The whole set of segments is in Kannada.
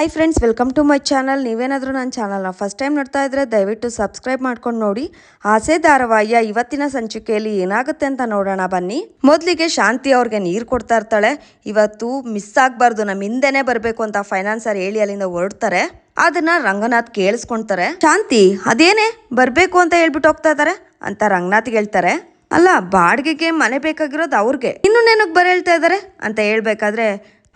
Hi friends welcome to my channel ನೀವೇನಾದರೂ ನನ್ನ ಚಾನಲ್ನ ಫಸ್ಟ್ ಟೈಮ್ ನೋಡ್ತಾ ಇದ್ರೆ ದಯವಿಟ್ಟು ಸಬ್ಸ್ಕ್ರೈಬ್ ಮಾಡ್ಕೊಂಡು ನೋಡಿ. ಆಸೆ ಧಾರಾವಾಹಿಯ ಇವತ್ತಿನ ಸಂಚಿಕೆಯಲ್ಲಿ ಏನಾಗುತ್ತೆ ಅಂತ ನೋಡೋಣ ಬನ್ನಿ. ಮೊದಲಿಗೆ ಶಾಂತಿ ಅವ್ರಿಗೆ ನೀರು ಕೊಡ್ತಾ ಇರ್ತಾಳೆ. ಇವತ್ತು ಮಿಸ್ ಆಗಬಾರ್ದು ನಮ್ಮ ಹಿಂದೆನೇ ಬರಬೇಕು ಅಂತ ಫೈನಾನ್ಸರ್ ಹೇಳಿ ಅಲ್ಲಿಂದ ಹೊರಡ್ತಾರೆ. ಅದನ್ನ ರಂಗನಾಥ್ ಕೇಳಿಸ್ಕೊಂತಾರೆ. ಶಾಂತಿ, ಅದೇನೇ? ಬರಬೇಕು ಅಂತ ಹೇಳ್ಬಿಟ್ಟು ಹೋಗ್ತಾ ಇದ್ದಾರೆ ಅಂತ ರಂಗನಾಥ್ ಹೇಳ್ತಾರೆ. ಅಲ್ಲ, ಬಾಡಿಗೆಗೆ ಮನೆ ಬೇಕಾಗಿರೋದು ಅವ್ರಿಗೆ. ಇನ್ನು ನೆನಕ್ ಬರ ಹೇಳ್ತಾ ಇದ್ದಾರೆ ಅಂತ ಹೇಳ್ಬೇಕಾದ್ರೆ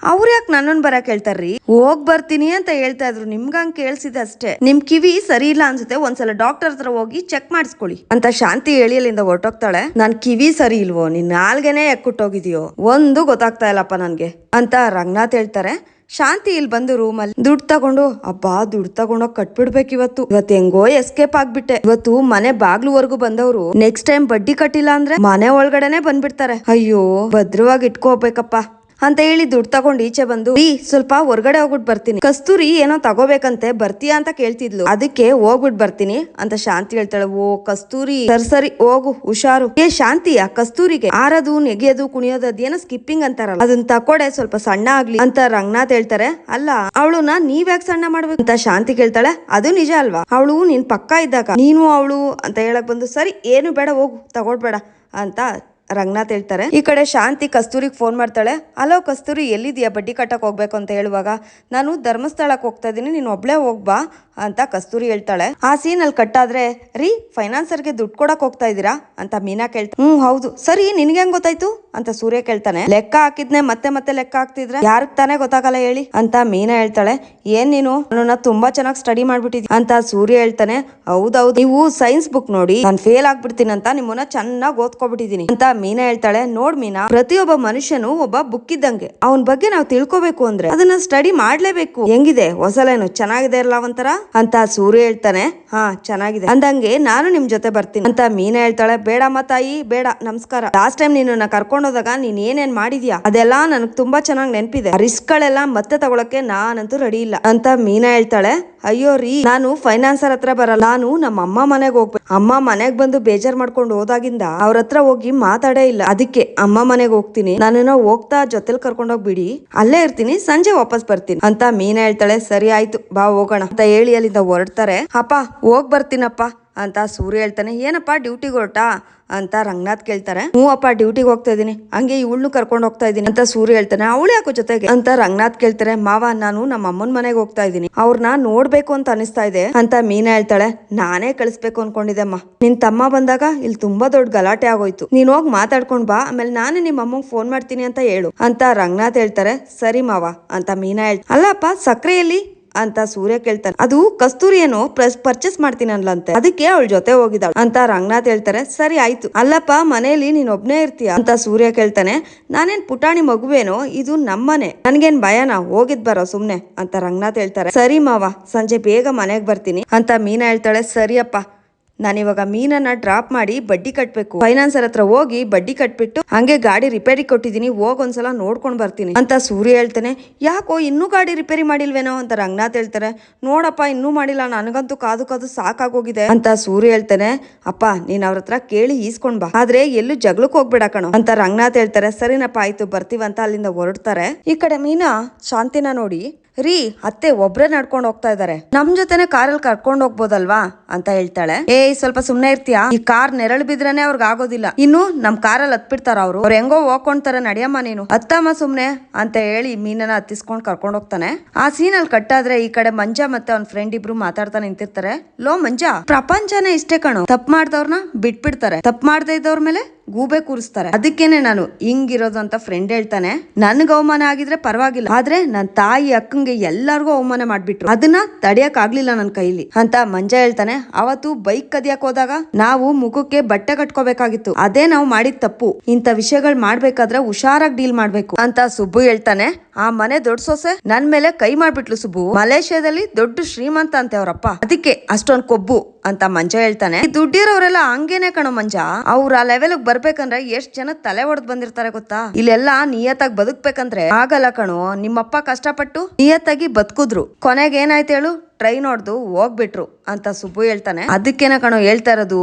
ಅವ್ರು ಯಾಕೆ ನನ್ನನ್ ಬರಕ್ ಹೇಳ್ತಾರ್ರಿ ಹೋಗ್ ಬರ್ತೀನಿ ಅಂತ ಹೇಳ್ತಾ ಇದ್ರು, ನಿಮ್ಗ ಹಂಗ್ ಕೇಳ್ಸಿದೆ ಅಷ್ಟೇ. ನಿಮ್ ಕಿವಿ ಸರಿ ಇಲ್ಲ ಅನ್ಸುತ್ತೆ, ಒಂದ್ಸಲ ಡಾಕ್ಟರ್ ಹತ್ರ ಹೋಗಿ ಚೆಕ್ ಮಾಡಿಸ್ಕೊಳ್ಳಿ. ಅಂತ ಶಾಂತಿ ಹೇಳಿ ಅಲ್ಲಿಂದ ಹೊರಟೋಗ್ತಾಳೆ. ನನ್ ಕಿವಿ ಸರಿ ಇಲ್ವೋ? ನಿನ್ ನಾಲ್ಗೆನೆ ಎಕ್ಕುಟ್ಟೋಗಿದ್ಯೋ? ಒಂದು ಗೊತ್ತಾಗ್ತಾ ಇಲ್ಲಪ್ಪ ನನ್ಗೆ, ಅಂತ ರಂಗನಾಥ್ ಹೇಳ್ತಾರೆ. ಶಾಂತಿ ಇಲ್ಲಿ ಬಂದು ರೂಮಲ್ಲಿ ದುಡ್ಡು ತಗೊಂಡು. ಅಬ್ಬಾ, ದುಡ್ಡು ತಗೊಂಡೋಗಿ ಕಟ್ಬಿಡ್ಬೇಕು ಇವತ್ತು. ಇವತ್ತು ಹೆಂಗೋ ಎಸ್ಕೇಪ್ ಆಗ್ಬಿಟ್ಟೆ. ಇವತ್ತು ಮನೆ ಬಾಗ್ಲುವರೆಗೂ ಬಂದವರು. ನೆಕ್ಸ್ಟ್ ಟೈಮ್ ಬಡ್ಡಿ ಕಟ್ಟಿಲ್ಲ ಅಂದ್ರೆ ಮನೆ ಒಳಗಡೆನೆ ಬಂದ್ಬಿಡ್ತಾರೆ. ಅಯ್ಯೋ, ಭದ್ರವಾಗಿ ಇಟ್ಕೋಬೇಕಪ್ಪ. ಅಂತ ಹೇಳಿ ದುಡ್ಡು ತಗೊಂಡು ಈಚೆ ಬಂದು ಈ ಸ್ವಲ್ಪ ಹೊರಗಡೆ ಹೋಗ್ಬಿಟ್ಟು ಬರ್ತೀನಿ. ಕಸ್ತೂರಿ ಏನೋ ತಗೋಬೇಕಂತೆ, ಬರ್ತೀಯಾ ಅಂತ ಕೇಳ್ತಿದ್ಲು. ಅದಕ್ಕೆ ಹೋಗ್ಬಿಟ್ ಬರ್ತೀನಿ ಅಂತ ಶಾಂತಿ ಹೇಳ್ತಾಳೆ. ಓ, ಕಸ್ತೂರಿ. ಸರಿ ಸರಿ, ಹೋಗು, ಹುಷಾರು. ಏ ಶಾಂತಿ ಆ ಕಸ್ತೂರಿಗೆ. ಆರದು ನೆಗೆಯೋದು ಕುಣಿಯೋದು, ಅದೇನೋ ಸ್ಕಿಪ್ಪಿಂಗ್ ಅಂತಾರಲ್ಲ. ಅದನ್ನ ತಕೊಡೆ, ಸ್ವಲ್ಪ ಸಣ್ಣ ಆಗ್ಲಿ ಅಂತ ರಂಗನಾಥ್ ಹೇಳ್ತಾರೆ. ಅಲ್ಲ, ಅವಳನ್ನ ನೀವ್ ಯಾಕೆ ಸಣ್ಣ ಮಾಡ್ಬೇಕು? ಅಂತ ಶಾಂತಿ ಕೇಳ್ತಾಳೆ. ಅದು ನಿಜ ಅಲ್ವಾ? ಅವಳು ನೀನ್ ಪಕ್ಕ ಇದ್ದಾಗ. ನೀನು ಅವಳು ಅಂತ ಹೇಳಕ್ ಬಂದು, ಸರಿ, ಏನು ಬೇಡ, ಹೋಗು, ತಗೊಳ್ಬೇಡ ಅಂತ ರಂಗನಾಥ್ ಹೇಳ್ತಾರೆ, ಈ ಕಡೆ ಶಾಂತಿ ಕಸ್ತೂರಿಗೆ ಫೋನ್ ಮಾಡ್ತಾಳೆ. ಅಲೋ ಕಸ್ತೂರಿ ಎಲ್ಲಿದೆಯಾ ಬಡ್ಡಿ ಕಟ್ಟಕ್ಕೆ ಹೋಗ್ಬೇಕು ಅಂತ ಹೇಳುವಾಗ, ನಾನು ಧರ್ಮಸ್ಥಳಕ್ಕೆ ಹೋಗ್ತಾ ಇದ್ದೀನಿ, ನೀನು ಒಬ್ಳೆ ಹೋಗ್ಬಾ ಅಂತ ಕಸ್ತೂರಿ ಹೇಳ್ತಾಳೆ. ಆ ಸೀನ್ ಅಲ್ಲಿ ಕಟ್ಟಾದ್ರೆ ರೀ ಫೈನಾನ್ಸರ್ಗೆ ದುಡ್ಡು ಕೊಡಕ್ ಹೋಗ್ತಾ ಇದ್ದೀರಾ? ಅಂತ ಮೀನಾ ಕೇಳ್ತಾ, ಹ್ಮ್, ಹೌದು. ಸರಿ, ನಿನ್ಗೆ ಹೆಂಗ್ ಗೊತ್ತಾಯ್ತು? ಅಂತ ಸೂರ್ಯ ಕೇಳ್ತಾನೆ. ಲೆಕ್ಕ ಹಾಕಿದ್ನೆ, ಮತ್ತೆ ಮತ್ತೆ ಲೆಕ್ಕ ಹಾಕ್ತಿದ್ರೆ? ಯಾರಿಗ್ ತಾನೇ ಗೊತ್ತಾಗಲ್ಲ ಹೇಳಿ ಅಂತ ಮೀನಾ ಹೇಳ್ತಾಳೆ. ಏನ್ ನೀನು? ನನ್ನ ತುಂಬಾ ಚೆನ್ನಾಗಿ ಸ್ಟಡಿ ಮಾಡ್ಬಿಟ್ಟಿದ್ವಿ ಅಂತ ಸೂರ್ಯ ಹೇಳ್ತಾನೆ. ಹೌದೌದು ನೀವು ಸೈನ್ಸ್ ಬುಕ್ ನೋಡಿ, ನಾನು ಫೇಲ್ ಆಗ್ಬಿಡ್ತೀನಿ ಅಂತ ನಿಮ್ಮನ್ನ ಚೆನ್ನಾಗಿ ಓದ್ಕೊಬಿಟ್ಟಿದೀನಿ ಅಂತ ಮೀನಾ ಹೇಳ್ತಾಳೆ, ನೋಡ್ ಮೀನಾ, ಪ್ರತಿಯೊಬ್ಬ ಮನುಷ್ಯನು ಒಬ್ಬ ಬುಕ್ ಇದ್ದಂಗೆ. ಅವನ ಬಗ್ಗೆ ನಾವು ತಿಳ್ಕೊಬೇಕು ಅಂದ್ರೆ ಅದನ್ನ ಸ್ಟಡಿ ಮಾಡ್ಲೇಬೇಕು. ಹೆಂಗಿದೆ? ಹೊಸಲೇನು? ಚೆನ್ನಾಗಿದೆ ಅಲ್ಲ ಒಂಥರ? ಅಂತ ಸೂರ್ಯ ಹೇಳ್ತಾನೆ. ಹಾ, ಚೆನ್ನಾಗಿದೆ. ಅಂದಂಗೆ, ನಾನು ನಿಮ್ ಜೊತೆ ಬರ್ತೀನಿ. ಅಂತ ಮೀನಾ ಹೇಳ್ತಾಳೆ. ಬೇಡಮ್ಮ ತಾಯಿ, ಬೇಡ. ನಮಸ್ಕಾರ. ಲಾಸ್ಟ್ ಟೈಮ್ ನೀನು ಕರ್ಕೊಂಡೋದಾಗ ನೀನ್ ಏನೇನ್ ಮಾಡಿದ್ಯಾ? ಅದೆಲ್ಲ ನನಗ್ ತುಂಬಾ ಚೆನ್ನಾಗಿ ನೆನಪಿದೆ. ರಿಸ್ಕ್ ಗಳೆಲ್ಲ ಮತ್ತೆ ತಗೊಳಕ್ಕೆ ನಾನಂತೂ ರೆಡಿ ಇಲ್ಲ. ಅಂತ ಮೀನಾ ಹೇಳ್ತಾಳೆ. ಅಯ್ಯೋ ರೀ, ನಾನು ಫೈನಾನ್ಸರ್ ಹತ್ರ ಬರಲ್ಲ. ನಾನು ನಮ್ಮ ಅಮ್ಮ ಮನೆಗೆ ಹೋಗ್ಬೇಕು ಅಮ್ಮ ಮನೆಗ್ ಬಂದು ಬೇಜಾರ್ ಮಾಡ್ಕೊಂಡು ಹೋದಾಗಿಂದ ಅವ್ರ ಹತ್ರ ಹೋಗಿ ಮಾತಾಡೇ ಇಲ್ಲ. ಅದಕ್ಕೆ ಅಮ್ಮ ಮನೆಗೆ ಹೋಗ್ತೀನಿ. ನಾನೇನೋ ಹೋಗ್ತಾ ಜೊತೆಲ್ ಕರ್ಕೊಂಡೋಗ್ ಬಿಡಿ ಅಲ್ಲೇ ಇರ್ತೀನಿ, ಸಂಜೆ ವಾಪಸ್ ಬರ್ತೀನಿ. ಅಂತ ಮೀನಾ ಹೇಳ್ತಾಳೆ, ಸರಿ ಆಯ್ತು, ಬಾ ಹೋಗೋಣ ಅಂತ ಹೇಳಿ ಅಲ್ಲಿಂದ ಹೊರಡ್ತಾರೆ. ಅಪ್ಪ, ಹೋಗ್ ಬರ್ತೀನಪ್ಪ. ಅಂತ ಸೂರ್ಯ ಹೇಳ್ತಾನೆ, ಏನಪ್ಪ ಡ್ಯೂಟಿಗೆ ಹೊರಟಾ? ಅಂತ ರಂಗನಾಥ್ ಕೇಳ್ತಾರೆ. ಹ್ಞೂ ಅಪ್ಪ, ಡ್ಯೂಟಿಗೆ ಹೋಗ್ತಾ ಇದ್ದೀನಿ. ಹಂಗೆ ಇವಳನ್ನು ಕರ್ಕೊಂಡು ಹೋಗ್ತಾ ಇದೀನಿ ಅಂತ ಸೂರ್ಯ ಹೇಳ್ತಾನೆ. ಅವಳು ಯಾಕೋ ಜೊತೆಗೆ? ಅಂತ ರಂಗನಾಥ್ ಕೇಳ್ತಾರೆ. ಮಾವ, ನಾನು ನಮ್ಮ ಅಮ್ಮನ ಮನೆಗೆ ಹೋಗ್ತಾ ಇದ್ದೀನಿ. ಅವ್ರನ್ನ ನೋಡ್ಬೇಕು ಅಂತ ಅನಿಸ್ತಾ ಇದೆ, ಅಂತ ಮೀನಾ ಹೇಳ್ತಾಳೆ. ನಾನೇ ಕಳಿಸ್ಬೇಕು ಅನ್ಕೊಂಡಿದ್ದೆ ಅಮ್ಮ. ನಿನ್ ತಮ್ಮ ಬಂದಾಗ ಇಲ್ಲಿ ತುಂಬಾ ದೊಡ್ಡ ಗಲಾಟೆ ಆಗೋಯ್ತು. ನೀನ್ ಹೋಗಿ ಮಾತಾಡ್ಕೊಂಡ್ ಬಾ, ಆಮೇಲೆ ನಾನೇ ನಿಮ್ಮ ಅಮ್ಮಂಗ್ ಫೋನ್ ಮಾಡ್ತೀನಿ ಅಂತ ಹೇಳು, ಅಂತ ರಂಗನಾಥ್ ಹೇಳ್ತಾರೆ. ಸರಿ ಮಾವ, ಅಂತ ಮೀನಾ ಹೇಳ್, ಅಲ್ಲಪ್ಪ, ಸಕ್ರೆಯಲ್ಲಿ ಅಂತ ಸೂರ್ಯ ಕೇಳ್ತಾನೆ. ಅದು ಕಸ್ತೂರಿ ಏನೋ ಪರ್ಚೇಸ್ ಮಾಡ್ತೀನಲ್ಲಂತೆ. ಅದಕ್ಕೆ ಅವಳ ಜೊತೆ ಹೋಗಿದ್ದಾಳೆ. ಅಂತ ರಂಗನಾಥ್ ಹೇಳ್ತಾರೆ. ಸರಿ, ಆಯ್ತು. ಅಲ್ಲಪ್ಪ, ಮನೆಯಲ್ಲಿ ನೀನ್ ಒಬ್ನೇ ಇರ್ತೀಯ? ಅಂತ ಸೂರ್ಯ ಕೇಳ್ತಾನೆ. ನಾನೇನ್ ಪುಟಾಣಿ ಮಗುವೇನೋ? ಇದು ನಮ್ಮನೆ. ನನ್ಗೇನ್ ಭಯನ ಹೋಗಿದ್ ಬರೋ ಸುಮ್ನೆ. ಅಂತ ರಂಗನಾಥ್ ಹೇಳ್ತಾರೆ. ಸರಿ ಮಾವ, ಸಂಜೆ ಬೇಗ ಮನೆಗ್ ಬರ್ತೀನಿ. ಅಂತ ಮೀನಾ ಹೇಳ್ತಾಳೆ. ಸರಿಯಪ್ಪ. ನಾನಿವಾಗ ಮೀನನ್ನ ಡ್ರಾಪ್ ಮಾಡಿ ಬಡ್ಡಿ ಕಟ್ಬೇಕು. ಫೈನಾನ್ಸರ್ ಹತ್ರ ಹೋಗಿ ಬಡ್ಡಿ ಕಟ್ಬಿಟ್ಟು ಹಂಗೆ ಗಾಡಿ ರಿಪೇರಿ ಕೊಟ್ಟಿದ್ದೀನಿ ಹೋಗ್ ಒಂದ್ಸಲ ನೋಡ್ಕೊಂಡ್ ಬರ್ತೀನಿ ಅಂತ ಸೂರ್ಯ ಹೇಳ್ತಾನೆ. ಯಾಕೋ ಇನ್ನೂ ಗಾಡಿ ರಿಪೇರಿ ಮಾಡಿಲ್ವೇನೋ ಅಂತ ರಂಗನಾಥ್ ಹೇಳ್ತಾರೆ. ನೋಡಪ್ಪ, ಇನ್ನೂ ಮಾಡಿಲ್ಲ, ನನಗಂತೂ ಕಾದು ಕಾದು ಸಾಕಾಗೋಗಿದೆ ಅಂತ ಸೂರ್ಯ ಹೇಳ್ತಾನೆ. ಅಪ್ಪ, ನೀನ್ ಅವ್ರ ಹತ್ರ ಕೇಳಿ ಈಸ್ಕೊಂಡ್ ಬಾ. ಆದ್ರೆ ಎಲ್ಲೂ ಜಗಳಕ್ಕೆ ಹೋಗ್ಬೇಡ ಕಣೋ ಅಂತ ರಂಗನಾಥ್ ಹೇಳ್ತಾರೆ. ಸರಿನಪ್ಪ, ಆಯ್ತು, ಬರ್ತೀವಂತ ಅಲ್ಲಿಂದ ಹೊರಡ್ತಾರೆ. ಈ ಕಡೆ ಮೀನಾ, ಶಾಂತಿನ ನೋಡಿ ರೀ, ಅತ್ತೆ ಒಬ್ರೇ ನಡ್ಕೊಂಡು ಹೋಗ್ತಾ ಇದಾರೆ. ನಮ್ ಜೊತೆನೆ ಕಾರಲ್ಲಿ ಕರ್ಕೊಂಡು ಹೋಗ್ಬೋದಲ್ವಾ? ಅಂತ ಹೇಳ್ತಾಳೆ. ಏಯ್ ಸ್ವಲ್ಪ ಸುಮ್ನೆ ಇರ್ತೀಯ? ಈ ಕಾರ್ ನೆರಳು ಬಿದ್ರೇನೆ ಅವ್ರಿಗೆ ಆಗೋದಿಲ್ಲ. ಇನ್ನು ನಮ್ ಕಾರಲ್ಲಿ ಹತ್ಬಿಡ್ತಾರ ಅವ್ರು. ಅವ್ರು ಹೆಂಗೋ ಹೋಗ್ಕೊಂತಾರೆ ನಡಿಯಮ್ಮ ನೀನು. ಹತ್ತಮ್ಮ ಸುಮ್ನೆ ಅಂತ ಹೇಳಿ ಮೀನನ್ನ ಹತ್ತಿಸ್ಕೊಂಡ್ ಕರ್ಕೊಂಡು ಹೋಗ್ತಾನೆ. ಆ ಸೀನ್ ಅಲ್ಲಿ ಕಟ್ಟಾದ್ರೆ ಈ ಕಡೆ ಮಂಜ ಮತ್ತೆ ಅವ್ನ ಫ್ರೆಂಡ್ ಇಬ್ರು ಮಾತಾಡ್ತಾ ನಿಂತಿರ್ತಾರೆ. ಲೋ, ಮಂಜ, ಪ್ರಪಂಚನೇ ಇಷ್ಟೇ ಕಣು. ತಪ್ಪು ಮಾಡ್ದವ್ರನ್ನ ಬಿಟ್ಬಿಡ್ತಾರೆ. ತಪ್ಪು ಮಾಡ್ದೇ ಇದ್ದವ್ರ ಮೇಲೆ ಗೂಬೆ ಕೂರಿಸ್ತಾರೆ. ಅದಕ್ಕೇನೆ ನಾನು ಹಿಂಗಿರೋದು ಅಂತ ಫ್ರೆಂಡ್ ಹೇಳ್ತಾನೆ. ನನ್ಗೆ ಅವಮಾನ ಆಗಿದ್ರೆ ಪರವಾಗಿಲ್ಲ. ಆದ್ರೆ ನನ್ ತಾಯಿ ಅಕ್ಕಂಗೆ ಎಲ್ಲಾರ್ಗೂ ಅವಮಾನ ಮಾಡ್ಬಿಟ್ರು. ಅದನ್ನ ತಡಿಯಕ್ ಆಗ್ಲಿಲ್ಲ ನನ್ ಕೈಲಿ. ಅಂತ ಮಂಜ ಹೇಳ್ತಾನೆ. ಅವತ್ತು ಬೈಕ್ ಕದಿಯಕ್ ಹೋದಾಗ ನಾವು ಮುಖಕ್ಕೆ ಬಟ್ಟೆ ಕಟ್ಕೋಬೇಕಾಗಿತ್ತು. ಅದೇ ನಾವು ಮಾಡಿದ ತಪ್ಪು. ಇಂಥ ವಿಷಯಗಳು ಮಾಡ್ಬೇಕಾದ್ರೆ ಹುಷಾರಾಗಿ ಡೀಲ್ ಮಾಡ್ಬೇಕು ಅಂತ ಸುಬ್ಬು ಹೇಳ್ತಾನೆ. ಆ ಮನೆ ದೊಡ್ಡ ಸೊಸೆ ನನ್ ಮೇಲೆ ಕೈ ಮಾಡ್ಬಿಟ್ಲು ಸುಬ್ಬು. ಮಲೇಷ್ಯಾದಲ್ಲಿ ದೊಡ್ಡ ಶ್ರೀಮಂತ ಅಂತೆ ಅವರಪ್ಪ. ಅದಕ್ಕೆ ಅಷ್ಟೊಂದ್ ಕೊಬ್ಬು. ಅಂತ ಮಂಜ ಹೇಳ್ತಾನೆ. ದುಡ್ಡಿರೋರೆಲ್ಲ ಹಂಗೇನೆ ಕಣೋ ಮಂಜ. ಅವ್ರ ಆ ಲೆವೆಲ್ ಬರ್ಬೇಕಂದ್ರೆ ಎಷ್ಟ್ ಜನ ತಲೆ ಹೊಡೆದ್ ಬಂದಿರ್ತಾರೆ ಗೊತ್ತಾ? ಇಲ್ಲೆಲ್ಲ ನಿಯತ್ತಾಗಿ ಬದುಕ್ಬೇಕಂದ್ರೆ ಆಗಲ್ಲ ಕಣೋ. ನಿಮ್ಮಪ್ಪ ಕಷ್ಟಪಟ್ಟು ನಿಯತ್ತಾಗಿ ಬದುಕುದ್ರು. ಕೊನೆಗೆ ಏನಾಯ್ತು ಹೇಳು? ಟ್ರೈನ್ ಹೊಡೆದು ಹೋಗ್ಬಿಟ್ರು ಅಂತ ಸುಬ್ಬು ಹೇಳ್ತಾನೆ. ಅದಕ್ಕೇನ ಕಣೋ ಹೇಳ್ತಾ ಇರೋದು,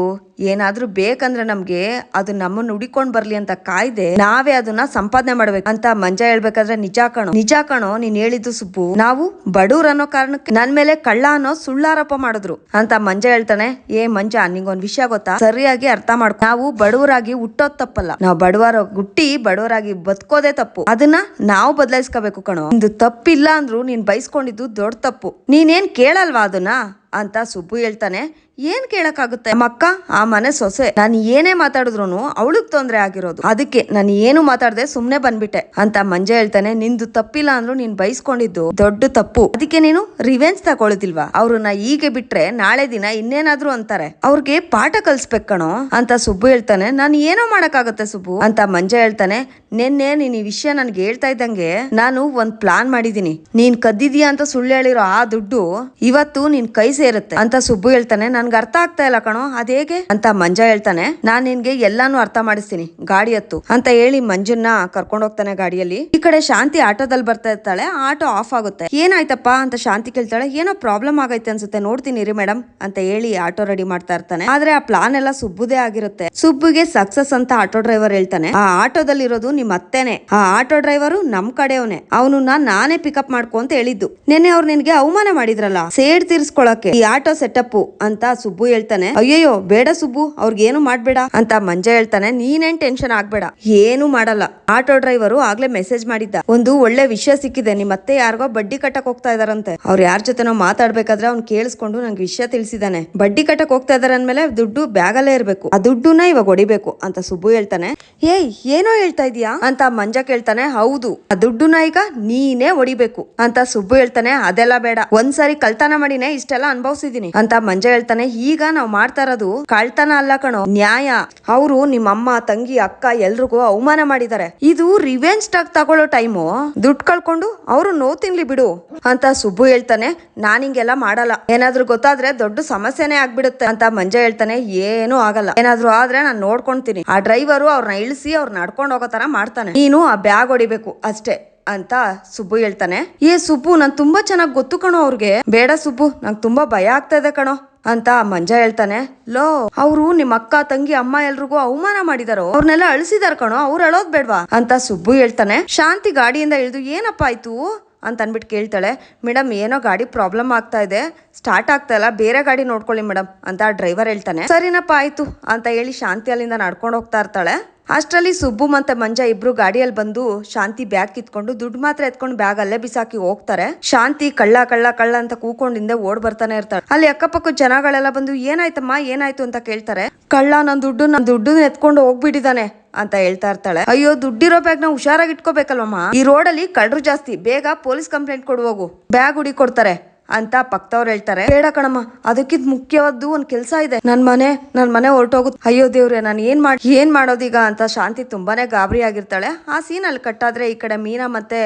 ಏನಾದ್ರೂ ಬೇಕಂದ್ರೆ ನಮ್ಗೆ ಅದು ನಮ್ಮನ್ನ ಹುಡಿಕೊಂಡ್ ಬರ್ಲಿ ಅಂತ ಕಾಯ್ದೆ, ನಾವೇ ಅದನ್ನ ಸಂಪಾದನೆ ಮಾಡ್ಬೇಕು ಅಂತ ಮಂಜ ಹೇಳ್ಬೇಕಾದ್ರೆ ನಿಜ ಕಣೋ. ನಿಜ ಕಣೋ, ನೀನ್ ಹೇಳಿದ್ದು ಸುಬ್ಬು, ನಾವು ಬಡವ್ರ ಅನ್ನೋ ಕಾರಣಕ್ಕೆ ನನ್ ಮೇಲೆ ಕಳ್ಳ ಅನ್ನೋ ಸುಳ್ಳಾರೋಪ ಮಾಡಿದ್ರು ಅಂತ ಮಂಜ ಹೇಳ್ತಾನೆ. ಏ ಮಂಜ, ನಿಂಗೊಂದ್ ವಿಷಯ ಗೊತ್ತಾ? ಸರಿಯಾಗಿ ಅರ್ಥ ಮಾಡ್ಕೊ. ನಾವು ಬಡವರಾಗಿ ಹುಟ್ಟೋದ್ ತಪ್ಪಲ್ಲ. ನಾವು ಬಡವರ ಹುಟ್ಟಿ ಬಡವರಾಗಿ ಬದುಕೋದೇ ತಪ್ಪು. ಅದನ್ನ ನಾವು ಬದಲಾಯಿಸ್ಕೋಬೇಕು ಕಣೋ. ನಿಂದು ತಪ್ಪಿಲ್ಲ ಅಂದ್ರು ನೀನ್ ಬೈಸ್ಕೊಂಡಿದ್ದು ದೊಡ್ಡ ತಪ್ಪು. ನೀನೇನ್ ಕೇಳಲ್ವಾ ಅದನ್ನ? ಅಂತ ಸುಬ್ಬು ಹೇಳ್ತಾನೆ. ಏನ್ ಕೇಳಕ್ಕಾಗುತ್ತೆ? ನಮ್ಮ ಅಕ್ಕ, ಆ ಮನೆ ಸೊಸೆ, ನಾನು ಏನೇ ಮಾತಾಡಿದ್ರು ಅವಳಿಗೆ ತೊಂದ್ರೆ ಆಗಿರೋದು. ಅದಕ್ಕೆ ನಾನು ಏನು ಮಾತಾಡದೆ ಸುಮ್ನೆ ಬಂದ್ಬಿಟ್ಟೆ ಅಂತ ಮಂಜ ಹೇಳ್ತಾನೆ, ನಿಂದು ತಪ್ಪಿಲ್ಲ ಅಂದ್ರು ನೀನ್ ಬೈಸ್ಕೊಂಡಿದ್ದು ದೊಡ್ಡ ತಪ್ಪು. ಅದಕ್ಕೆ ನೀನು ರಿವೆಂಜ್ ತಗೊಳ್ಳೋದಿಲ್ವಾ ಅವ್ರನ್ನ ಹೀಗೆ ಬಿಟ್ರೆ ನಾಳೆ ದಿನ ಇನ್ನೇನಾದ್ರು ಅಂತಾರೆ. ಅವ್ರಿಗೆ ಪಾಠ ಕಲ್ಸ್ಬೇಕ್ ಕಣೋ, ಅಂತ ಸುಬ್ಬು ಹೇಳ್ತಾನೆ. ನಾನು ಏನೋ ಮಾಡಕ್ಕಾಗತ್ತೆ ಸುಬ್ಬು? ಅಂತ ಮಂಜ ಹೇಳ್ತಾನೆ. ನಿನ್ನೆ ನೀನ್ ಈ ವಿಷಯ ನನ್ಗೆ ಹೇಳ್ತಾ ಇದ್ದಂಗೆ ನಾನು ಒಂದ್ ಪ್ಲಾನ್ ಮಾಡಿದೀನಿ. ನೀನ್ ಕದ್ದಿದ್ಯಾ ಅಂತ ಸುಳ್ಳು ಹೇಳಿರೋ ಆ ದುಡ್ಡು ಇವತ್ತು ನಿನ್ ಕೈ ಸೇರುತ್ತೆ, ಅಂತ ಸುಬ್ಬು ಹೇಳ್ತಾನೆ. ನನ್ಗೆ ಅರ್ಥ ಆಗ್ತಾ ಇಲ್ಲ ಕಣೋ. ಅದೇಗೆ ಅಂತ ಮಂಜ ಹೇಳ್ತಾನೆ. ನಾನ್ ನಿನ್ಗೆ ಎಲ್ಲಾನು ಅರ್ಥ ಮಾಡಿಸ್ತೀನಿ. ಗಾಡಿ ಹತ್ತು ಅಂತ ಹೇಳಿ ಮಂಜನ್ನ ಕರ್ಕೊಂಡು ಹೋಗ್ತಾನೆ ಗಾಡಿಯಲ್ಲಿ. ಈ ಕಡೆ ಶಾಂತಿ ಆಟೋದಲ್ಲಿ ಬರ್ತಾ ಇರ್ತಾಳೆ. ಆಟೋ ಆಫ್ ಆಗುತ್ತೆ. ಏನಾಯ್ತಪ್ಪ ಅಂತ ಶಾಂತಿ ಕೇಳ್ತಾಳೆ. ಏನೋ ಪ್ರಾಬ್ಲಮ್ ಆಗೈತೆ ಅನ್ಸುತ್ತೆ. ನೋಡ್ತೀನಿ ರೀ ಮೇಡಮ್ ಅಂತ ಹೇಳಿ ಆಟೋ ರೆಡಿ ಮಾಡ್ತಾ ಇರ್ತಾನೆ. ಆದ್ರೆ ಆ ಪ್ಲಾನ್ ಎಲ್ಲ ಸುಬ್ಬುದೇ ಆಗಿರುತ್ತೆ. ಸುಬ್ಬುಗೆ ಸಕ್ಸಸ್ ಅಂತ ಆಟೋ ಡ್ರೈವರ್ ಹೇಳ್ತಾನೆ. ಆ ಆಟೋದಲ್ಲಿ ಇರೋದು ನಿಮ್ ಅತ್ತೆನೆ. ಆ ಆಟೋ ಡ್ರೈವರು ನಮ್ ಕಡೆಯವನೆ. ಅವನು ನಾನೇ ಪಿಕಪ್ ಮಾಡ್ಕೊ ಅಂತ ಹೇಳಿದ್ದು. ನಿನ್ನೆ ಅವ್ರು ನಿನ್ಗೆ ಅವಮಾನ ಮಾಡಿದ್ರಲ್ಲ? ಸೇಡ್ ತೀರ್ಸ್ಕೊಳಕ್ಕೆ ಈ ಆಟೋ ಸೆಟಪ್ ಅಂತ ಸುಬ್ಬು ಹೇಳ್ತಾನೆ, ಅಯ್ಯಯ್ಯೋ, ಬೇಡ ಸುಬ್ಬು ಅವ್ರಿಗೇನು ಮಾಡ್ಬೇಡ ಅಂತ ಮಂಜ ಹೇಳ್ತಾನೆ. ನೀನೇನ್ ಟೆನ್ಷನ್ ಆಗ್ಬೇಡ, ಏನು ಮಾಡಲ್ಲ. ಆಟೋ ಡ್ರೈವರು ಆಗ್ಲೇ ಮೆಸೇಜ್ ಮಾಡಿದ್ದ, ಒಂದು ಒಳ್ಳೆ ವಿಷಯ ಸಿಕ್ಕಿದೆ, ನಿಮ್ ಮತ್ತೆ ಯಾರಿಗೋ ಬಡ್ಡಿ ಕಟ್ಟಕ್ ಹೋಗ್ತಾ ಇದಾರಂತೆ. ಅವ್ರು ಯಾರ ಜೊತೆನೋ ಮಾತಾಡ್ಬೇಕಾದ್ರೆ ಅವ್ನ್ ಕೇಳಿಸ್ಕೊಂಡು ನಂಗೆ ವಿಷಯ ತಿಳಿಸಿದಾನೆ. ಬಡ್ಡಿ ಕಟ್ಟಕ್ ಹೋಗ್ತಾ ಇದಾರೆ ಅಂದ್ಮೇಲೆ ದುಡ್ಡು ಬ್ಯಾಗಲ್ಲೇ ಇರ್ಬೇಕು. ಆ ದುಡ್ಡುನ ಇವಾಗ ಹೊಡಿಬೇಕು ಅಂತ ಸುಬ್ಬು ಹೇಳ್ತಾನೆ. ಏಯ್, ಏನೋ ಹೇಳ್ತಾ ಇದೀಯಾ ಅಂತ ಮಂಜ ಕೇಳ್ತಾನೆ. ಹೌದು, ಆ ದುಡ್ಡುನ ಈಗ ನೀನೇ ಹೊಡಿಬೇಕು ಅಂತ ಸುಬ್ಬು ಹೇಳ್ತಾನೆ. ಅದೆಲ್ಲ ಬೇಡ, ಒಂದ್ಸರಿ ಕಲ್ತಾನ ಮಾಡಿನೇ ಇಷ್ಟೆಲ್ಲ ಅನ್ಭವಿಸಿದೀನಿ ಅಂತ ಮಂಜ ಹೇಳ್ತಾನೆ. ಈಗ ನಾವ್ ಮಾಡ್ತಾ ಇರೋದು ಕಳ್ತನ ಅಲ್ಲ ಕಣೋ, ನ್ಯಾಯ. ಅವರು ನಿಮ್ಮ ಅಮ್ಮ, ತಂಗಿ, ಅಕ್ಕ ಎಲ್ರಿಗೂ ಅವಮಾನ ಮಾಡಿದ್ದಾರೆ. ಇದು ರಿವೆಂಜ್ ಟಾಕ್ ತಗೊಳ್ಳೋ ಟೈಮು ದುಡ್ಡು ಕಳ್ಕೊಂಡು ಅವರು ನೋವು ತಿನ್ಲಿ ಬಿಡು ಅಂತ ಸುಬ್ಬು ಹೇಳ್ತಾನೆ. ನಾನ್ ಹಿಂಗೆಲ್ಲ ಮಾಡಲ್ಲ. ಏನಾದ್ರೂ ಗೊತ್ತಾದ್ರೆ ದೊಡ್ಡ ಸಮಸ್ಯೆನೇ ಆಗ್ಬಿಡುತ್ತೆ ಅಂತ ಮಂಜ ಹೇಳ್ತಾನೆ. ಏನೂ ಆಗಲ್ಲ. ಏನಾದ್ರೂ ಆದ್ರೆ ನಾನ್ ನೋಡ್ಕೊಂತೀನಿ. ಆ ಡ್ರೈವರು ಅವ್ರನ್ನ ಇಳಿಸಿ ಅವ್ರ ನಡ್ಕೊಂಡು ಹೋಗೋ ತರ ಮಾಡ್ತಾನೆ. ನೀನು ಆ ಬ್ಯಾಗ್ ಹೊಡಿಬೇಕು ಅಷ್ಟೇ ಅಂತ ಸುಬ್ಬು ಹೇಳ್ತಾನೆ. ಏ ಸುಬ್ಬು ನಾನ್ ತುಂಬಾ ಚೆನ್ನಾಗ್ ಗೊತ್ತು ಕಣೋ ಅವ್ರಿಗೆ. ಬೇಡ ಸುಬ್ಬು, ನಂಗೆ ತುಂಬಾ ಭಯ ಆಗ್ತಾ ಇದೆ ಕಣೋ. ಅಂತ ಮಂಜ ಹೇಳ್ತಾನೆ, ಲೋ, ಅವರು ನಿಮ್ಮ ಅಕ್ಕ, ತಂಗಿ, ಅಮ್ಮ ಎಲ್ರಿಗೂ ಅವಮಾನ ಮಾಡಿದಾರೋ ಅವ್ರನ್ನೆಲ್ಲ ಅಳಿಸಿದಾರ ಕಣೋ, ಅವ್ರು ಅಳೋದ್ ಬೇಡ್ವಾ ಅಂತ ಸುಬ್ಬು ಹೇಳ್ತಾನೆ. ಶಾಂತಿ ಗಾಡಿಯಿಂದ ಇಳಿದು ಏನಪ್ಪ ಆಯ್ತು ಅಂತ ಅಂದ್ಬಿಟ್ಟು ಕೇಳ್ತಾಳೆ ಮೇಡಮ್ ಏನೋ ಗಾಡಿ ಪ್ರಾಬ್ಲಮ್ ಆಗ್ತಾ ಇದೆ, ಸ್ಟಾರ್ಟ್ ಆಗ್ತಾ ಇಲ್ಲ, ಬೇರೆ ಗಾಡಿ ನೋಡ್ಕೊಳ್ಳಿ ಮೇಡಮ್ ಅಂತ ಡ್ರೈವರ್ ಹೇಳ್ತಾನೆ. ಸರಿನಪ್ಪ ಆಯ್ತು ಅಂತ ಹೇಳಿ ಶಾಂತಿ ಅಲ್ಲಿಂದ ನಡ್ಕೊಂಡು ಹೋಗ್ತಾ ಇರ್ತಾಳೆ. ಅಷ್ಟರಲ್ಲಿ ಸುಬ್ಬು ಮತ್ತೆ ಮಂಜ ಇಬ್ರು ಗಾಡಿಯಲ್ಲಿ ಬಂದು ಶಾಂತಿ ಬ್ಯಾಗ್ ಕಿತ್ಕೊಂಡು ದುಡ್ಡು ಮಾತ್ರ ಎತ್ಕೊಂಡು ಬ್ಯಾಗ್ ಅಲ್ಲೇ ಬಿಸಾಕಿ ಹೋಗ್ತಾರೆ. ಶಾಂತಿ ಕಳ್ಳ ಕಳ್ಳ ಕಳ್ಳ ಅಂತ ಕೂಕೊಂಡಿಂದ ಓಡ್ ಬರ್ತಾನೆ ಇರ್ತಾಳೆ. ಅಲ್ಲಿ ಅಕ್ಕಪಕ್ಕ ಜನಗಳೆಲ್ಲ ಬಂದು, ಏನಾಯ್ತಮ್ಮ, ಏನಾಯ್ತು? ಅಂತ ಕೇಳ್ತಾರೆ. ಕಳ್ಳ, ನನ್ ದುಡ್ಡು ನನ್ನ ದುಡ್ಡು ಎತ್ಕೊಂಡು ಹೋಗ್ಬಿಟ್ಟಿದ್ದಾನೆ, ಅಂತ ಹೇಳ್ತಾ ಇರ್ತಾಳೆ. ಅಯ್ಯೋ, ದುಡ್ಡಿರೋ ಬ್ಯಾಗ್ನ ಹುಷಾರಾಗಿ ಇಟ್ಕೋಬೇಕಲ್ವಮ್ಮ? ಈ ರೋಡಲ್ಲಿ ಕಳ್ಳರು ಜಾಸ್ತಿ, ಬೇಗ ಪೊಲೀಸ್ ಕಂಪ್ಲೇಂಟ್ ಕೊಡುವ ಹೋಗು. ಬ್ಯಾಗ್ ಹುಡಿ ಕೊಡ್ತಾರೆ. ಅಂತ ಪಕ್ತವ್ರು ಹೇಳ್ತಾರೆ. ಬೇಡ ಕಣಮ್ಮ, ಅದಕ್ಕಿಂತ ಮುಖ್ಯವಾದ್ದು ಒಂದ್ ಕೆಲ್ಸ ಇದೆ. ನನ್ ಮನೆ ನನ್ ಮನೆ ಹೊರಟೋಗುತ್ತೆ. ಅಯ್ಯೋ ದೇವ್ರೆ, ನಾನು ಏನ್ ಮಾಡ್, ಏನ್ ಮಾಡೋದೀಗ ಅಂತ ಶಾಂತಿ ತುಂಬಾನೇ ಗಾಬರಿ ಆಗಿರ್ತಾಳೆ. ಆ ಸೀನ್ ಅಲ್ಲಿ ಕಟ್ಟಾದ್ರೆ ಈ ಕಡೆ ಮೀನಾ ಮತ್ತೆ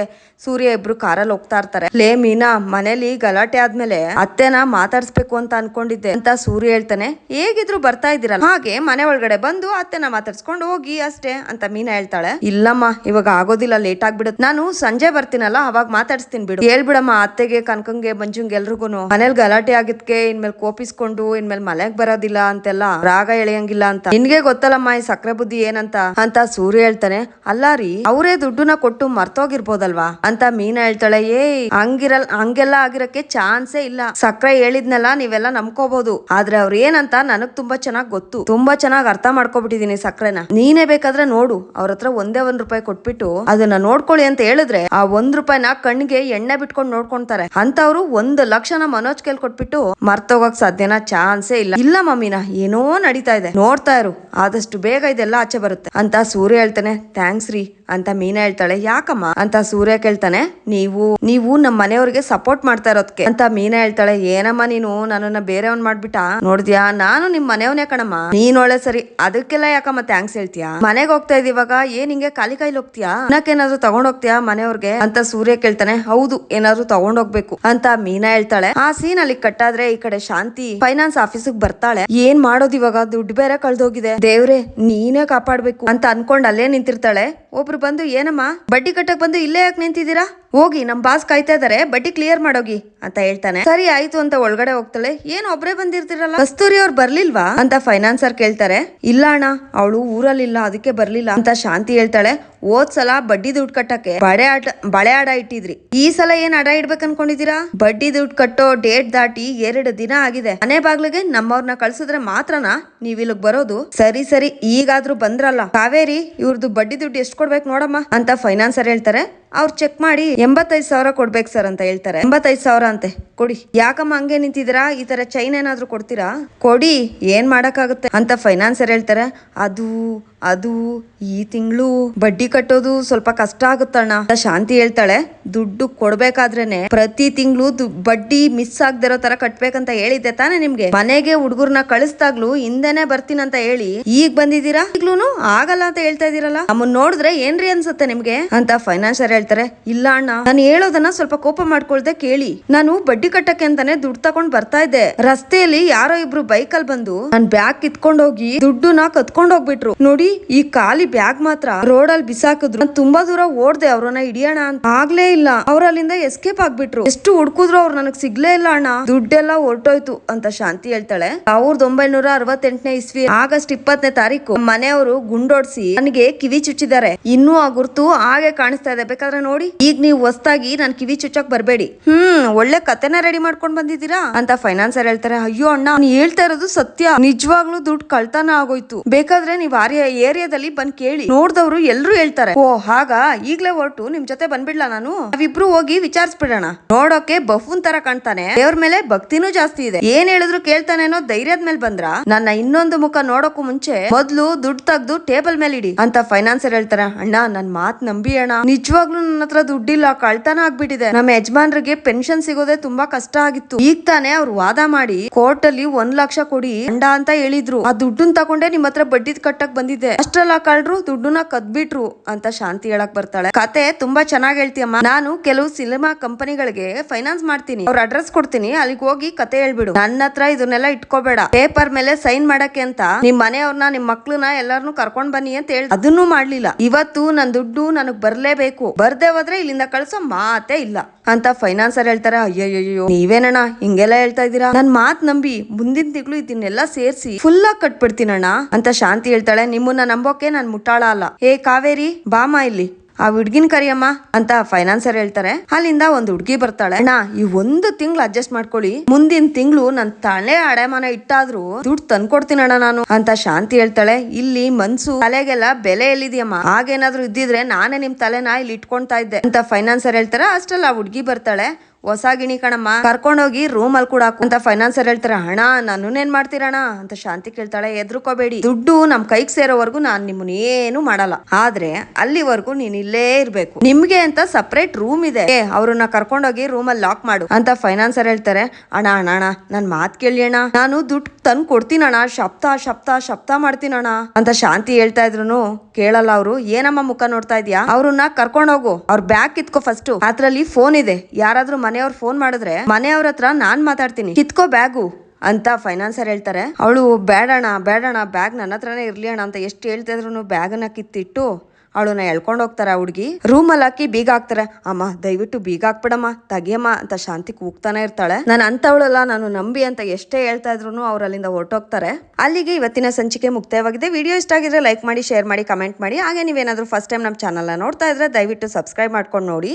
ಸೂರ್ಯ ಇಬ್ರು ಕಾರಲ್ಲಿ ಹೋಗ್ತಾ ಇರ್ತಾರೆ. ಲೇ ಮೀನಾ, ಮನೇಲಿ ಗಲಾಟೆ ಆದ್ಮೇಲೆ ಅತ್ತೆನ ಮಾತಾಡ್ಸ್ಬೇಕು ಅಂತ ಅನ್ಕೊಂಡಿದ್ದೆ ಅಂತ ಸೂರ್ಯ ಹೇಳ್ತಾನೆ. ಹೇಗಿದ್ರು ಬರ್ತಾ ಇದ್ದೀರಲ್ಲ. ಹಾಗೆ ಮನೆ ಒಳಗಡೆ ಬಂದು ಅತ್ತೆನ ಮಾತಾಡ್ಸ್ಕೊಂಡು ಹೋಗಿ ಅಷ್ಟೇ ಅಂತ ಮೀನಾ ಹೇಳ್ತಾಳೆ. ಇಲ್ಲಮ್ಮ, ಇವಾಗ ಆಗೋದಿಲ್ಲ, ಲೇಟ್ ಆಗ್ಬಿಡುತ್ತೆ. ನಾನು ಸಂಜೆ ಬರ್ತೀನಲ್ಲ, ಅವಾಗ ಮಾತಾಡ್ಸ್ತೀನಿ ಬಿಡು. ಹೇಳ್ಬಿಡಮ್ಮ, ಅತ್ತೆಗೆ, ಕನಕಂಗೆ, ಮಂಜುಂಗೆ ಎಲ್ರಿಗೂ ಮನೇಲಿ ಗಲಾಟೆ ಆಗಿದ್ಕೆ, ಇನ್ಮೇಲೆ ಕೋಪಿಸ್ಕೊಂಡು, ಇನ್ಮೇಲೆ ಮನೆಗ್ ಬರೋದಿಲ್ಲ ಅಂತೆಲ್ಲ ರಾಗ ಎಳೆಯಂಗಿಲ್ಲ ಅಂತ. ನಿನ್ಗೆ ಗೊತ್ತಲ್ಲಮ್ಮ ಈ ಸಕ್ರೆ ಬುದ್ಧಿ ಏನಂತ? ಅಂತ ಸೂರ್ಯ ಹೇಳ್ತಾನೆ. ಅಲ್ಲ ರೀ, ಅವರೇ ದುಡ್ಡುನ ಕೊಟ್ಟು ಮರ್ತೋಗಿರ್ಬೋದಲ್ವಾ? ಅಂತ ಮೀನಾ ಹೇಳ್ತಾಳೆ ಏ ಹಂಗಿರಲ್, ಹಂಗೆಲ್ಲ ಆಗಿರಕ್ಕೆ ಚಾನ್ಸೇ ಇಲ್ಲ. ಸಕ್ರೆ ಹೇಳಿದ್ನೆಲ್ಲ ನೀವೆಲ್ಲ ನಂಬ್ಕೋಬಹುದು ಆದ್ರೆ ಅವ್ರ ಏನಂತ ನನಗ್ ತುಂಬಾ ಚೆನ್ನಾಗ್ ಗೊತ್ತು. ತುಂಬಾ ಚೆನ್ನಾಗ್ ಅರ್ಥ ಮಾಡ್ಕೊಬಿಟ್ಟಿದೀನಿ ಸಕ್ರೆನ. ನೀನೇ ಬೇಕಾದ್ರೆ ನೋಡು. ಅವ್ರ ಹತ್ರ ಒಂದೇ ಒಂದ್ ರೂಪಾಯಿ ಕೊಟ್ಬಿಟ್ಟು ಅದನ್ನ ನೋಡ್ಕೊಳ್ಳಿ ಅಂತ ಹೇಳಿದ್ರೆ ಆ ಒಂದ್ ರೂಪಾಯಿನ ಕಣ್ಣಿಗೆ ಎಣ್ಣೆ ಬಿಟ್ಕೊಂಡು ನೋಡ್ಕೊಂತಾರೆ. ಅಂತವ್ರು ಒಂದ್ ಲಕ್ಷನ ಮನೋಜ್ ಕೈಲಿ ಕೊಟ್ಬಿಟ್ಟು ಮರ್ತೋಗಕ್ ಸಾಧ್ಯನ ಚಾನ್ಸೇ ಇಲ್ಲ. ಇಲ್ಲ ಮಮ್ಮಿನ, ಏನೋ ನಡೀತಾ ಇದೆ. ನೋಡ್ತಾ ಇರು. ಆದಷ್ಟು ಬೇಗ ಇದೆಲ್ಲ ಆಚೆ ಬರುತ್ತೆ ಅಂತ ಸೂರ್ಯ ಹೇಳ್ತಾನೆ. ಥ್ಯಾಂಕ್ಸ್ ರೀ. ಅಂತ ಮೀನಾ ಹೇಳ್ತಾಳೆ. ಯಾಕಮ್ಮ? ಅಂತ ಸೂರ್ಯ ಕೇಳ್ತಾನೆ. ನೀವು ನೀವು ನಮ್ಮ ಮನೆಯವ್ರಿಗೆ ಸಪೋರ್ಟ್ ಮಾಡ್ತಾ ಇರೋದಕ್ಕೆ ಅಂತ ಮೀನಾ ಹೇಳ್ತಾಳೆ. ಏನಮ್ಮ ನೀನು? ನನ್ನನ್ನ ಬೇರೆಯವನ್ ಮಾಡ್ಬಿಟ್ಟ? ನೋಡ್ದ್ಯಾ? ನಾನು ನಿಮ್ ಮನೆಯವನೇ ಕಣಮ್ಮ. ನೀನ್ ಒಳ್ಳೆ ಸರಿ. ಅದಕ್ಕೆಲ್ಲ ಯಾಕಮ್ಮ ಥ್ಯಾಂಕ್ಸ್ ಹೇಳ್ತೀಯಾ? ಮನೆಗೆ ಹೋಗ್ತಾ ಇದೀವಾಗ ಏನ್ ಹಿಂಗೆ ಖಾಲಿ ಕೈಲಿ ಹೋಗ್ತೀಯಾ? ಏನಾದ್ರು ತಗೊಂಡ್ ಹೋಗ್ತೀಯಾ ಮನೆಯವ್ರಿಗೆ? ಅಂತ ಸೂರ್ಯ ಕೇಳ್ತಾನೆ. ಹೌದು, ಏನಾದ್ರು ತಗೊಂಡ್ ಹೋಗ್ಬೇಕು ಅಂತ ಮೀನಾ ಹೇಳ್ತಾಳೆ. ಆ ಸೀನ್ ಅಲ್ಲಿ ಕಟ್ಟಾದ್ರೆ ಈ ಕಡೆ ಶಾಂತಿ ಫೈನಾನ್ಸ್ ಆಫೀಸಿಗೆ ಬರ್ತಾಳೆ. ಏನ್ ಮಾಡೋದು ಇವಾಗ? ದುಡ್ಡು ಬೇರೆ ಕಳ್ದೋಗಿದೆ. ದೇವ್ರೆ, ನೀನೇ ಕಾಪಾಡ್ಬೇಕು ಅಂತ ಅನ್ಕೊಂಡ್ ಅಲ್ಲೇ ನಿಂತಿರ್ತಾಳೆ. ಒಬ್ರು ಬಂದು ಏನಮ್ಮ? ಬಡ್ಡಿ ಕಟ್ಟಕ್ ಬಂದು ಇಲ್ಲೇ ಯಾಕೆ ನಿಂತಿದ್ದೀರಾ? ಹೋಗಿ ನಮ್ಮ ಬಾಸ್ ಕಾಯ್ತಾ ಇದಾರೆ ಬಡ್ಡಿ ಕ್ಲಿಯರ್ ಮಾಡೋಗಿ ಅಂತ ಹೇಳ್ತಾನೆ. ಸರಿ, ಆಯ್ತು ಅಂತ ಒಳಗಡೆ ಹೋಗ್ತಾಳೆ. ಏನ್, ಒಬ್ರೇ ಬಂದಿರ್ತಿರಲ್ಲ? ಕಸ್ತೂರಿ ಅವ್ರು ಬರ್ಲಿಲ್ವಾ? ಅಂತ ಫೈನಾನ್ಸರ್ ಕೇಳ್ತಾರೆ. ಇಲ್ಲ ಅಣ್ಣ, ಅವಳು ಊರಲ್ಲಿಲ್ಲ, ಅದಕ್ಕೆ ಬರ್ಲಿಲ್ಲ ಅಂತ ಶಾಂತಿ ಹೇಳ್ತಾಳೆ. ಹೋದ್ ಸಲ ಬಡ್ಡಿ ದುಡ್ಡು ಕಟ್ಟಕ್ಕೆ ಬಳೆ ಆಟ, ಬಳೆ ಆಡ ಇಟ್ಟಿದ್ರಿ. ಈ ಸಲ ಏನ್ ಅಡ ಇಡ್ಬೇಕು ಅನ್ಕೊಂಡಿದೀರಾ ಬಡ್ಡಿ ದುಡ್ಡು ಕಟ್ಟೋ ಡೇಟ್ ದಾಟಿ ಎರಡು ದಿನ ಆಗಿದೆ. ಮನೆ ಬಾಗ್ಲಿಗೆ ನಮ್ಮವ್ರನ್ನ ಕಳ್ಸಿದ್ರೆ ಮಾತ್ರನಾ? ನೀವ್ ಇಲ್ಲಿಗೆ ಬರೋದು? ಸರಿ ಸರಿ, ಈಗಾದ್ರೂ ಬಂದ್ರಲ್ಲ. ಕಾವೇರಿ ಇವ್ರದ್ದು ಬಡ್ಡಿ ದುಡ್ಡು ಎಷ್ಟು ಕೊಡ್ಬೇಕು ನೋಡಮ್ಮ ಅಂತ ಫೈನಾನ್ಸರ್ ಹೇಳ್ತಾರೆ. ಅವ್ರು ಚೆಕ್ ಮಾಡಿ ಎಂಬತ್ತೈದು ಸಾವಿರ ಕೊಡ್ಬೇಕು ಸರ್ ಅಂತ ಹೇಳ್ತಾರೆ. ಎಂಬತ್ತೈದು ಸಾವಿರ ಅಂತೆ, ಕೊಡಿ. ಯಾಕಮ್ಮ ಹಂಗೆ ನಿಂತಿದ್ದೀರಾ? ಈ ತರ ಚೈನ್ ಏನಾದ್ರೂ ಕೊಡ್ತೀರಾ? ಕೊಡಿ, ಏನ್ ಮಾಡಕ್ಕಾಗುತ್ತೆ ಅಂತ ಫೈನಾನ್ಸರ್ ಹೇಳ್ತಾರೆ. ಅದು ಅದು, ಈ ತಿಂಗಳು ಬಡ್ಡಿ ಕಟ್ಟೋದು ಸ್ವಲ್ಪ ಕಷ್ಟ ಆಗುತ್ತಣ್ಣ ಅಂತ ಶಾಂತಿ ಹೇಳ್ತಾಳೆ. ದುಡ್ಡು ಕೊಡ್ಬೇಕಾದ್ರೇನೆ ಪ್ರತಿ ತಿಂಗಳು ಬಡ್ಡಿ ಮಿಸ್ ಆಗದಿರೋ ತರ ಕಟ್ಬೇಕಂತ ಹೇಳಿದ್ದೆ ತಾನೇ ನಿಮ್ಗೆ? ಮನೆಗೆ ಹುಡುಗರ್ನ ಕಳಿಸ್ದಾಗ್ಲು ಹಿಂದೆನೆ ಅಂತ ಹೇಳಿ ಈಗ ಬಂದಿದ್ದೀರಾ? ಈಗ್ಲೂನು ಆಗಲ್ಲ ಅಂತ ಹೇಳ್ತಾ ಇದೀರಲ್ಲ ನಮ್ಮನ್ ನೋಡಿದ್ರೆ ಏನ್ರಿ ಅನ್ಸುತ್ತೆ ನಿಮ್ಗೆ? ಅಂತ ಫೈನಾನ್ಸರ್ ಹೇಳ್ತಾರೆ. ಇಲ್ಲ ಅಣ್ಣ, ನಾನು ಹೇಳೋದನ್ನ ಸ್ವಲ್ಪ ಕೋಪ ಮಾಡ್ಕೊಳ್ದೆ ಕೇಳಿ. ನಾನು ಬಡ್ಡಿ ಕಟ್ಟಕ್ಕೆ ಅಂತಾನೆ ದುಡ್ಡು ತಗೊಂಡ್ ಬರ್ತಾ ಇದ್ದೆ. ರಸ್ತೆಯಲ್ಲಿ ಯಾರೋ ಇಬ್ರು ಬೈಕ್ ಅಲ್ಲಿ ಬಂದು ನನ್ ಬ್ಯಾಗ್ ಕಿತ್ಕೊಂಡೋಗಿ ದುಡ್ಡುನ ಕತ್ಕೊಂಡ್ ಹೋಗ್ಬಿಟ್ರು. ನೋಡಿ, ಈ ಖಾಲಿ ಬ್ಯಾಗ್ ಮಾತ್ರ ರೋಡ್ ಅಲ್ಲಿ ಬಿಸಾಕಿದ್ರು. ನಾನ್ ತುಂಬಾ ದೂರ ಓಡ್ದೆ, ಅವ್ರನ್ನ ಹಿಡಿಯೋಣ ಅಂತ. ಆಗ್ಲೇ ಇಲ್ಲ. ಅವ್ರ ಅಲ್ಲಿಂದ ಎಸ್ಕೇಪ್ ಆಗ್ಬಿಟ್ರು. ಎಷ್ಟು ಹುಡ್ಕುದ್ರು ಅವ್ರು ನನಗ್ ಸಿಗ್ಲೇ ಇಲ್ಲ ಅಣ್ಣ. ದುಡ್ಡೆಲ್ಲ ಹೊರಟೋಯ್ತು ಅಂತ ಶಾಂತಿ ಹೇಳ್ತಾಳೆ. ಸಾವಿರದ ಒಂಬೈನೂರ ಅರವತ್ತೆಂಟನೇ ಇಸ್ವಿ ಆಗಸ್ಟ್ ಇಪ್ಪತ್ತನೇ ತಾರೀಕು ಮನೆಯವರು ಗುಂಡೋಡ್ಸಿ ನನಗೆ ಕಿವಿ ಚುಚ್ಚಿದ್ದಾರೆ. ಇನ್ನೂ ಆ ಗುರ್ತು ಹಾಗೆ ಕಾಣಿಸ್ತಾ ಇದೆ. ಬೇಕಾದ್ರೆ ನೋಡಿ. ಈಗ ನೀವು ಹೊಸ್ತಾಗಿ ನನ್ ಕಿವಿ ಚುಚ್ಚಕ್ ಬರ್ಬೇಡಿ. ಹ್ಮ್, ಒಳ್ಳೆ ಕತೆನ ರೆಡಿ ಮಾಡ್ಕೊಂಡ್ ಬಂದಿದ್ದೀರಾ? ಅಂತ ಫೈನಾನ್ಸರ್ ಹೇಳ್ತಾರೆ. ಅಯ್ಯೋ ಅಣ್ಣ, ನೀನ್ ಹೇಳ್ತಾ ಇರೋದು ಸತ್ಯ. ನಿಜವಾಗ್ಲೂ ದುಡ್ಡು ಕಳ್ತನ ಆಗೋಯ್ತು. ಬೇಕಾದ್ರೆ ನೀವ್ ಆರ್ಯ ಏರಿಯಾದಲ್ಲಿ ಬಂದ್ ಕೇಳಿ. ನೋಡ್ದವ್ರು ಎಲ್ರು ಹೇಳ್ತಾರೆ. ಓ, ಹಾಗ? ಈಗ್ಲೇ ಹೊರಟು. ನಿಮ್ ಜೊತೆ ಬಂದ್ಬಿಡ್ಲಾ ನಾನು? ನಾವಿಬ್ರು ಹೋಗಿ ವಿಚಾರಿಸ್ಬಿಡೋಣ. ನೋಡೋಕೆ ಬಫೂನ್ ತರ ಕಾಣ್ತಾನೆ. ದೇವ್ರ ಮೇಲೆ ಭಕ್ತಿನೂ ಜಾಸ್ತಿ ಇದೆ. ಏನ್ ಹೇಳಿದ್ರು ಕೇಳ್ತಾನೆ ಅನ್ನೋ ಧೈರ್ಯದ ಮೇಲೆ ಬಂದ್ರ? ನನ್ನ ಇನ್ನೊಂದು ಮುಖ ನೋಡೋಕು ಮುಂಚೆ ಮೊದ್ಲು ದುಡ್ಡು ತೆಗ್ದು ಟೇಬಲ್ ಮೇಲೆ ಇಡಿ, ಅಂತ ಫೈನಾನ್ಸರ್ ಹೇಳ್ತಾರೆ. ಅಣ್ಣ, ನನ್ ಮಾತ್ ನಂಬಿ ಅಣ್ಣ. ನಿಜವಾಗ್ಲೂ ನನ್ನ ಹತ್ರ ದುಡ್ಡಿಲ್ಲ, ಕಳ್ತನ ಆಗ್ಬಿಟ್ಟಿದೆ. ನಮ್ಮ ಯಜಮಾನ್ರಿಗೆ ಪೆನ್ಷನ್ ಸಿಗೋದೇ ತುಂಬಾ ಕಷ್ಟ ಆಗಿತ್ತು. ಈಗ ತಾನೆ ಅವ್ರು ವಾದ ಮಾಡಿ ಕೋರ್ಟ್ ಅಲ್ಲಿ ಒಂದ್ ಲಕ್ಷ ಕೊಡಿ ಅಂಡ ಅಂತ ಹೇಳಿದ್ರು. ಆ ದುಡ್ಡನ್ ತಕೊಂಡೆ ನಿಮ್ ಹತ್ರ ಬಡ್ಡಿ ಕಟ್ಟಕ್ ಬಂದಿದ್ದೆ. ಅಷ್ಟ್ರಲ್ಲ ಕಳ್ರು, ದುಡ್ಡನ್ನ ಕದ್ಬಿಟ್ರು ಅಂತ ಶಾಂತಿ ಹೇಳಕ್ ಬರ್ತಾಳೆ. ಕತೆ ತುಂಬಾ ಚೆನ್ನಾಗಿ ಹೇಳ್ತೀಯಮ್ಮ. ನಾನು ಕೆಲವು ಸಿನಿಮಾ ಕಂಪನಿಗಳಿಗೆ ಫೈನಾನ್ಸ್ ಮಾಡ್ತೀನಿ. ಅವ್ರ ಅಡ್ರೆಸ್ ಕೊಡ್ತೀನಿ, ಅಲ್ಲಿಗೆ ಹೋಗಿ ಕತೆ ಹೇಳ್ಬಿಡು. ನನ್ನ ಹತ್ರ ಇದನ್ನೆಲ್ಲ ಇಟ್ಕೋಬೇಡ. ಪೇಪರ್ ಮೇಲೆ ಸೈನ್ ಮಾಡಕ್ಕೆ ಅಂತ ನಿಮ್ ಮನೆಯವ್ರನ್ನ ನಿಮ್ ಮಕ್ಳನ್ನ ಎಲ್ಲಾರನು ಕರ್ಕೊಂಡ್ ಬನ್ನಿ ಅಂತ ಹೇಳಿ ಅದನ್ನು ಮಾಡ್ಲಿಲ್ಲ. ಇವತ್ತು ನನ್ ದುಡ್ಡು ನನಗ್ ಬರ್ಲೇಬೇಕು. ಬರ್ದೇ ಹೋದ್ರೆ ಇಲ್ಲಿಂದ ಕಳ್ಸೋ ಮಾತೇ ಇಲ್ಲ. ಅಂತ ಫೈನಾನ್ಸರ್ ಹೇಳ್ತಾರೆ ಅಯ್ಯಯ್ಯೋ ನೀವೇನಣ್ಣ ಹಿಂಗೆಲ್ಲ ಹೇಳ್ತಾ ಇದ್ದೀರಾ? ನನ್ ಮಾತ್ ನಂಬಿ ಮುಂದಿನ ತಿಂಗಳು ಇದನ್ನೆಲ್ಲ ಸೇರ್ಸಿ ಫುಲ್ ಆಗಿ ಕಟ್ಬಿಡ್ತೀನಣ್ಣ, ಅಂತ ಶಾಂತಿ ಹೇಳ್ತಾಳೆ. ನಿಮ್ಮನ್ನ ನಂಬೋಕೆ ನಾನ್ ಮುಟ್ಟಾಳ ಅಲ್ಲ. ಏ, ಕಾವೇರಿ ಬಾಮ ಇಲ್ಲಿ. ಆ ಹುಡ್ಗಿನ್ ಕರಿಯಮ್ಮ ಅಂತ ಫೈನಾನ್ಸರ್ ಹೇಳ್ತಾರೆ. ಅಲ್ಲಿಂದ ಒಂದ್ ಹುಡ್ಗಿ ಬರ್ತಾಳೆ. ಅಣ್ಣ, ಈ ಒಂದು ತಿಂಗಳು ಅಡ್ಜಸ್ಟ್ ಮಾಡ್ಕೊಳ್ಳಿ. ಮುಂದಿನ ತಿಂಗಳು ನನ್ ತಲೆ ಅಡೆಮಾನ ಇಟ್ಟಾದ್ರೂ ದುಡ್ಡು ತಂದ್ಕೊಡ್ತೀನಣ್ಣ ನಾನು, ಅಂತ ಶಾಂತಿ ಹೇಳ್ತಾಳೆ. ಇಲ್ಲಿ ಮನ್ಸು ತಲೆಗೆಲ್ಲ ಬೆಲೆ ಎಲ್ಲಿದೆಯಮ್ಮ? ಹಾಗೇನಾದ್ರೂ ಇದ್ದಿದ್ರೆ ನಾನೇ ನಿಮ್ ತಲೆನ ಇಲ್ಲಿ ಇಟ್ಕೊಂತಾ ಇದ್ದೆ, ಅಂತ ಫೈನಾನ್ಸರ್ ಹೇಳ್ತಾರೆ. ಅಷ್ಟಲ್ಲ ಆ ಹುಡ್ಗಿ ಬರ್ತಾಳೆ. ಹೊಸ ಗಿಣಿ ಕಣಮ್ಮ, ಕರ್ಕೊಂಡೋಗಿ ರೂಮ್ ಅಲ್ಲಿ ಕೂಡ ಅಂತ ಫೈನಾನ್ಸರ್ ಹೇಳ್ತಾರೆ ಹಣ ನಾನು ಏನ್ ಮಾಡ್ತೀರಣ ಅಂತ ಶಾಂತಿ ಕೇಳ್ತಾಳೆ ಎದ್ರುಕೋಬೇಡಿ ದುಡ್ಡು ನಮ್ ಕೈಗೆ ಸೇರೋವರೆಗೂ ನಾನ್ ನಿಮ್ಮನ್ನ ಏನು ಮಾಡಲ್ಲ. ಆದ್ರೆ ಅಲ್ಲಿವರೆಗೂ ನೀನ್ ಇಲ್ಲೇ ಇರ್ಬೇಕು. ನಿಮ್ಗೆ ಅಂತ ಸಪರೇಟ್ ರೂಮ್ ಇದೆ. ಅವ್ರನ್ನ ಕರ್ಕೊಂಡೋಗಿ ರೂಮ್ ಅಲ್ಲಿ ಲಾಕ್ ಮಾಡು. ಅಂತ ಫೈನಾನ್ಸರ್ ಹೇಳ್ತಾರೆ, ಅಣ್ಣ ಅಣ್ಣ ಅಣ್ಣ, ನನ್ ಮಾತ್ ಕೇಳಿ ಅಣ್ಣ ನಾನು ದುಡ್ಡು ತಂದು ಕೊಡ್ತೀನಣ್ಣ. ಶಬ್ದ ಶಬ್ದ ಶಬ್ದ ಮಾಡ್ತೀನಣ್ಣ. ಅಂತ ಶಾಂತಿ ಹೇಳ್ತಾ ಇದ್ರು ಕೇಳಲ್ಲ ಅವರು. ಏನಮ್ಮ ಮುಖ ನೋಡ್ತಾ ಇದ್ಯಾ? ಅವ್ರನ್ನ ಕರ್ಕೊಂಡೋಗು. ಅವ್ರ ಬ್ಯಾಗ್ ಕಿತ್ಕೋ ಫಸ್ಟ್ ಅದ್ರಲ್ಲಿ ಫೋನ್ ಇದೆ. ಯಾರಾದ್ರೂ ಮನೆಯವ್ರು ಫೋನ್ ಮಾಡಿದ್ರೆ, ಮನೆಯವ್ರ ಹತ್ರ ನಾನ್ ಮಾತಾಡ್ತೀನಿ. ಕಿತ್ಕೋ ಬ್ಯಾಗು ಅಂತ ಫೈನಾನ್ಸರ್ ಹೇಳ್ತಾರೆ. ಅವಳು ಬೇಡಣ ಬೇಡಣ ಬ್ಯಾಗ್ ನನ್ನ ಹತ್ರನೇ ಇರ್ಲಿ ಅಣ್ಣ ಅಂತ ಎಷ್ಟು ಹೇಳ್ತಾ ಇದ್ರು ಬ್ಯಾಗನ್ನ ಕಿತ್ತಿಟ್ಟು ಅವಳನ್ನ ಎಳ್ಕೊಂಡು ಹೋಗ್ತಾರೆ ಆ ಹುಡುಗಿ. ರೂಮಲ್ಲಿ ಹಾಕಿ ಬೀಗ ಹಾಕ್ತಾರೆ. ಅಮ್ಮ, ದಯವಿಟ್ಟು ಬೀಗ ಹಾಕ್ಬಿಡಮ್ಮ. ತಗಿಯಮ್ಮ ಅಂತ ಶಾಂತಿ ಕೂಗ್ತಾನೆ ಇರ್ತಾಳೆ. ನಾನು ಅಂತವಳಲ್ಲ ನಾನು ನಂಬಿ ಅಂತ ಎಷ್ಟೇ ಹೇಳ್ತಾ ಇದ್ರು ಅವ್ರು ಅಲ್ಲಿಂದ ಹೊರಟೋಗ್ತಾರೆ. ಅಲ್ಲಿಗೆ ಇವತ್ತಿನ ಸಂಚಿಕೆ ಮುಕ್ತಾಯವಾಗಿದೆ. ವಿಡಿಯೋ ಇಷ್ಟ ಆಗಿದ್ರೆ ಲೈಕ್ ಮಾಡಿ, ಶೇರ್ ಮಾಡಿ, ಕಮೆಂಟ್ ಮಾಡಿ. ಹಾಗೆ ನೀವೇನಾದ್ರೂ ಫಸ್ಟ್ ಟೈಮ್ ನಮ್ಮ ಚಾನಲ್ನ ನೋಡ್ತಾ ಇದ್ರೆ ದಯವಿಟ್ಟು ಸಬ್ಸ್ಕ್ರೈಬ್ ಮಾಡ್ಕೊಂಡು ನೋಡಿ.